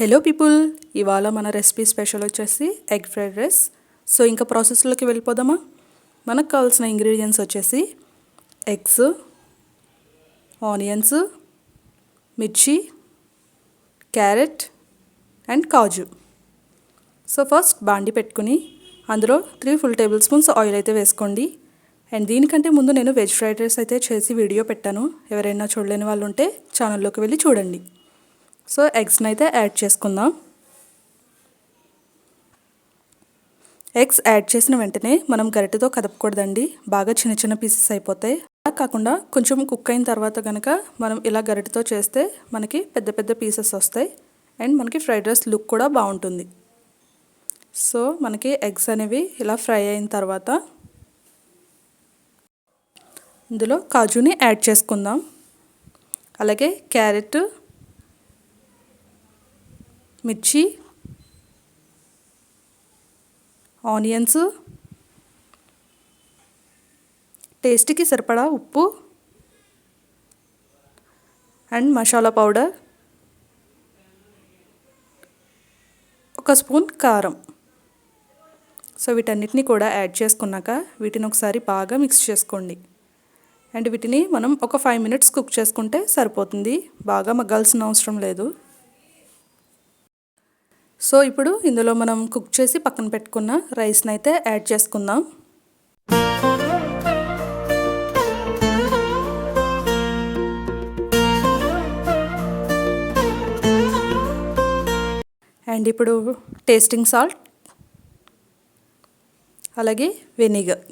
Hello people ఇవాళ మన recipe special వచ్చేసి ఎగ్ ఫ్రైడ్ రైస్ సో ఇంకా ప్రాసెస్లోకి వెళ్ళిపోదామా? మనకు కావాల్సిన ఇంగ్రీడియంట్స్ వచ్చేసి ఎగ్స్ ఆనియన్స్ మిర్చి క్యారెట్ అండ్ కాజు. సో ఫస్ట్ బాండి పెట్టుకుని అందులో three full tablespoons oil అయితే వేసుకోండి. అండ్ దీనికంటే ముందు నేను వెజ్ ఫ్రైడ్ రైస్ అయితే చేసి వీడియో పెట్టాను. ఎవరైనా చూడలేని వాళ్ళు ఉంటే ఛానల్లోకి వెళ్ళి చూడండి. సో ఎగ్స్ని అయితే యాడ్ చేసుకుందాం. ఎగ్స్ యాడ్ చేసిన వెంటనే మనం గరిటెతో కదపకూడదండి. బాగా చిన్న చిన్న పీసెస్ అయిపోతాయి. అలా కాకుండా కొంచెం కుక్ అయిన తర్వాత కనుక మనం ఇలా గరిటెతో చేస్తే మనకి పెద్ద పెద్ద పీసెస్ వస్తాయి. అండ్ మనకి ఫ్రైడ్ రైస్ లుక్ కూడా బాగుంటుంది. సో మనకి ఎగ్స్ అనేవి ఇలా ఫ్రై అయిన తర్వాత ఇందులో కాజుని యాడ్ చేసుకుందాం. అలాగే క్యారెట్ మిర్చి ఆనియన్స్ టేస్ట్కి సరిపడా ఉప్పు అండ్ మసాలా పౌడర్ ఒక స్పూన్ కారం. సో వీటన్నిటిని కూడా యాడ్ చేసుకున్నాక వీటిని ఒకసారి బాగా మిక్స్ చేసుకోండి. అండ్ వీటిని మనం ఒక ఫైవ్ మినిట్స్ కుక్ చేసుకుంటే సరిపోతుంది. బాగా మగ్గాల్సిన అవసరం లేదు. సో ఇప్పుడు ఇందులో మనం కుక్ చేసి పక్కన పెట్టుకున్న రైస్ని అయితే యాడ్ చేసుకుందాం. అండ్ ఇప్పుడు టేస్టింగ్ సాల్ట్ అలాగే వెనిగర్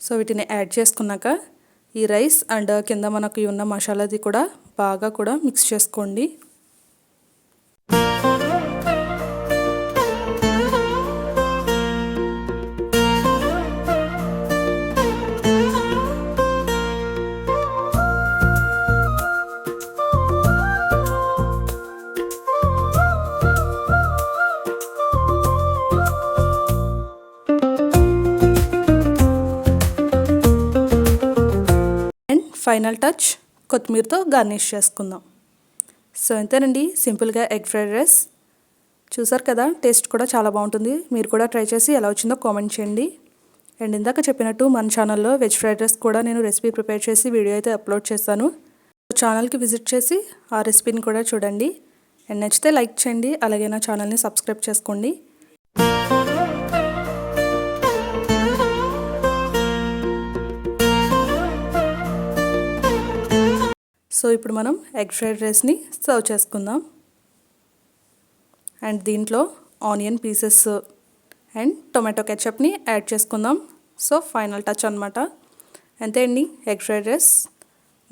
సో వీటిని యాడ్ చేసుకున్నాక ఈ రైస్ అండ్ కింద మనకు ఉన్న మసాలాది కూడా బాగా కూడా మిక్స్ చేసుకోండి. ఫైనల్ టచ్ కొత్తిమీరతో గార్నిష్ చేసుకుందాం. సో అంతేనండి సింపుల్గా ఎగ్ ఫ్రైడ్ రైస్. చూసారు కదా టేస్ట్ కూడా చాలా బాగుంటుంది. మీరు కూడా ట్రై చేసి ఎలా వచ్చిందో కామెంట్ చేయండి. అండ్ ఇందాక చెప్పినట్టు మన ఛానల్లో వెజ్ ఫ్రైడ్ రైస్ కూడా నేను రెసిపీ ప్రిపేర్ చేసి వీడియో అయితే అప్లోడ్ చేస్తాను. ఛానల్కి విజిట్ చేసి ఆ రెసిపీని కూడా చూడండి. అండ్ నచ్చితే లైక్ చేయండి అలాగే నా ఛానల్ని సబ్స్క్రైబ్ చేసుకోండి. సో ఇప్పుడు మనం ఎగ్ ఫ్రైడ్ రైస్ని సర్వ్ చేసుకుందాం. అండ్ దీంట్లో ఆనియన్ పీసెస్ అండ్ టొమాటో కెచప్ని యాడ్ చేసుకుందాం. సో ఫైనల్ టచ్ అనమాట అంతే అండి ఎగ్ ఫ్రైడ్ రైస్.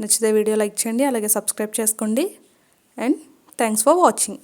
నచ్చితే వీడియో లైక్ చేయండి అలాగే సబ్స్క్రైబ్ చేసుకోండి. And thanks for watching.